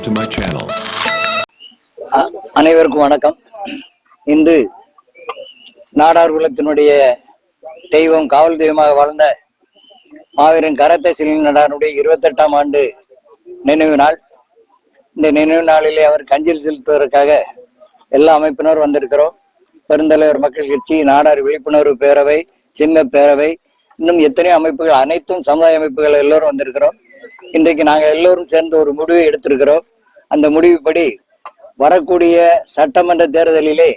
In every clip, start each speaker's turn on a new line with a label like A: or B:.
A: subscribe to my channel.
B: அ- அனைவருக்கும் வணக்கம். இன்று நாடார் குலத்தினுடைய தெய்வம் காவல் தெய்வமாக வாழ்ந்த மாவீரன் கரத்தை சிலின் நடாருடைய இருபத்தெட்டாம் ஆண்டு நினைவு நாள். இந்த நினைவு நாளிலே அவர் கஞ்சில் செலுத்துவதற்காக எல்லா அமைப்பினரும் வந்திருக்கிறோம். பெருந்தலைவர் மக்கள் கட்சி நாடார் விழிப்புணர்வு பேரவை சிங்க பேரவை இன்னும் எத்தனையோ அமைப்புகள் அனைத்தும் சமுதாய அமைப்புகள் எல்லோரும் வந்திருக்கிறோம். இன்றைக்கு நாங்கள் எல்லோரும் சேர்ந்து ஒரு முடிவை எடுத்திருக்கிறோம். அந்த முடிவுப்படி வரக்கூடிய சட்டமன்ற தேர்தலிலே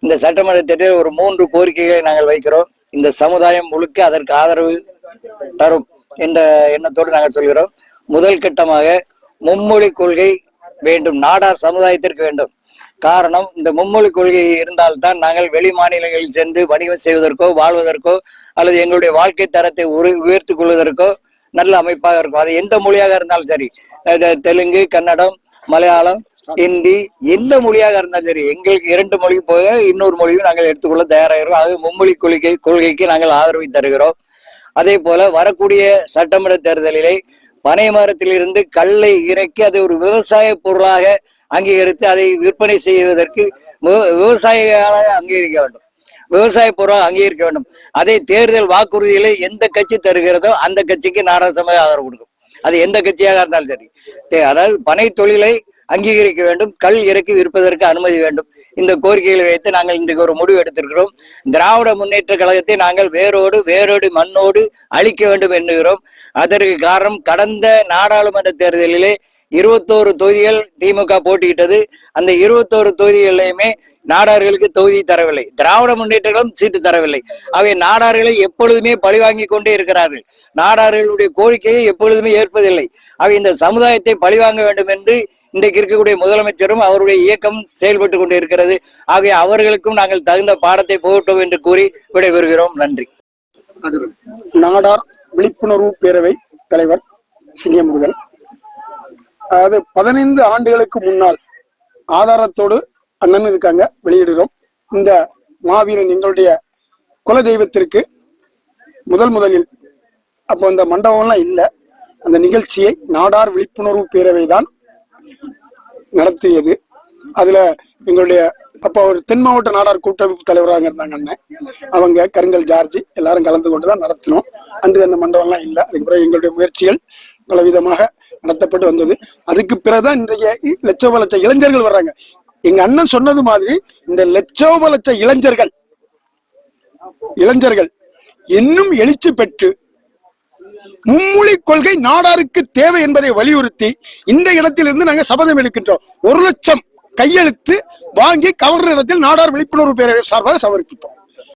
B: இந்த சட்டமன்ற தேர்தலில் ஒரு மூன்று கோரிக்கைகளை நாங்கள் வைக்கிறோம். இந்த சமுதாயம் முழுக்க அதற்கு ஆதரவு தரும் என்ற எண்ணத்தோடு நாங்கள் சொல்கிறோம். முதல் கட்டமாக மும்மொழி கொள்கை வேண்டும். நாடார் சமுதாயத்திற்கு வேண்டும். காரணம் இந்த மும்மொழி கொள்கை இருந்தால்தான் நாங்கள் வெளி மாநிலங்களில் சென்று வணிகம் செய்வதற்கோ வாழ்வதற்கோ அல்லது எங்களுடைய வாழ்க்கை தரத்தை உரு- உயர்த்தி கொள்வதற்கோ நல்ல அமைப்பாக இருக்கும். அது எந்த மொழியாக இருந்தாலும் சரி. அது தெலுங்கு கன்னடம் மலையாளம் ஹிந்தி எந்த மொழியாக இருந்தாலும் சரி எங்களுக்கு இரண்டு மொழி போக இன்னொரு மொழியும் நாங்கள் எடுத்துக்கொள்ள தயாராகிறோம். அது மும்மொழி கொள்கை கொள்கைக்கு நாங்கள் ஆதரவை தருகிறோம். அதே போல வரக்கூடிய சட்டமன்ற தேர்தலிலே பனை மரத்திலிருந்து கல்லை இறக்கி அதை ஒரு விவசாய பொருளாக அங்கீகரித்து அதை விற்பனை செய்வதற்கு விவ- விவசாயிகளாக அங்கீகரிக்க வேண்டும். விவசாய பொருளாக அங்கீகரிக்க வேண்டும். அதை தேர்தல் வாக்குறுதிகளை எந்த கட்சி தருகிறதோ அந்த கட்சிக்கு நாராசமாக ஆதரவு கொடுக்கும். அது எந்த கட்சியாக இருந்தாலும் சரி. அதாவது பனை தொழிலை அங்கீகரிக்க வேண்டும் கல் இறக்கி விற்பதற்கு அனுமதி வேண்டும். இந்த கோரிக்கைகளை வைத்து நாங்கள் இன்றைக்கு ஒரு முடிவு எடுத்திருக்கிறோம். திராவிட முன்னேற்ற கழகத்தை நாங்கள் வேரோடு வேரோடு மண்ணோடு அழிக்க வேண்டும் என்கிறோம். அதற்கு காரணம் கடந்த நாடாளுமன்ற தேர்தலிலே இருபத்தோரு தொகுதிகள் திமுக போட்டியிட்டது. அந்த இருபத்தோரு தொகுதிகளையுமே நாடார்களுக்கு தொகுதி தரவில்லை. திராவிட முன்னேற்றங்களும் சீட்டு தரவில்லை. அவை நாடார்களை எப்பொழுதுமே பழிவாங்கி கொண்டே இருக்கிறார்கள். நாடார்களுடைய கோரிக்கையை எப்பொழுதுமே ஏற்பதில்லை. அவை இந்த சமுதாயத்தை பழிவாங்க வேண்டும் என்று இன்றைக்கு இருக்கக்கூடிய முதலமைச்சரும் அவருடைய இயக்கம் செயல்பட்டு கொண்டு இருக்கிறது. ஆகிய அவர்களுக்கும் நாங்கள் தகுந்த பாடத்தை புகட்டோம் என்று கூறி விடைபெறுகிறோம். நன்றி.
C: நாடார் விழிப்புணர்வு பேரவை தலைவர் சினியமுருகன் அதாவது பதினைந்து ஆண்டுகளுக்கு முன்னால் ஆதாரத்தோடு அண்ணன் இருக்காங்க வெளியிடுகிறோம் இந்த மாவீரன் எங்களுடைய குல தெய்வத்திற்கு முதல் முதலில் அப்போ அந்த மண்டபம்லாம் இல்லை. அந்த நிகழ்ச்சியை நாடார் விழிப்புணர்வு பேரவை தான் நடத்தியது. அதுல எங்களுடைய அப்போ ஒரு தென் மாவட்ட நாடார் கூட்டமைப்பு தலைவராக இருந்தாங்க அண்ணன். அவங்க கருங்கல் ஜார்ஜ் எல்லாரும் கலந்து கொண்டு தான் நடத்தினோம். அன்று அந்த மண்டபம்லாம் இல்லை. அதுக்கு பிறகு எங்களுடைய முயற்சிகள் பலவிதமாக நடத்தப்பட்டு வந்தது. அதுக்கு பிறகுதான் இன்றைய லட்சோப லட்ச இளைஞர்கள் வர்றாங்க. எங்க அண்ணன் சொன்னது மாதிரி இந்த லட்சோப லட்ச இளைஞர்கள் இளைஞர்கள் இன்னும் எழுச்சி பெற்று மும்மொழி கொள்கை நாடாருக்கு தேவை என்பதை வலியுறுத்தி இந்த இடத்திலிருந்து நாங்கள் சபதம் எடுக்கின்றோம். ஒரு லட்சம் கையெழுத்து வாங்கி கவர்னர் இடத்தில் நாடார் விழிப்புணர்வு பேரவை சார்பாக சமர்ப்பித்தோம்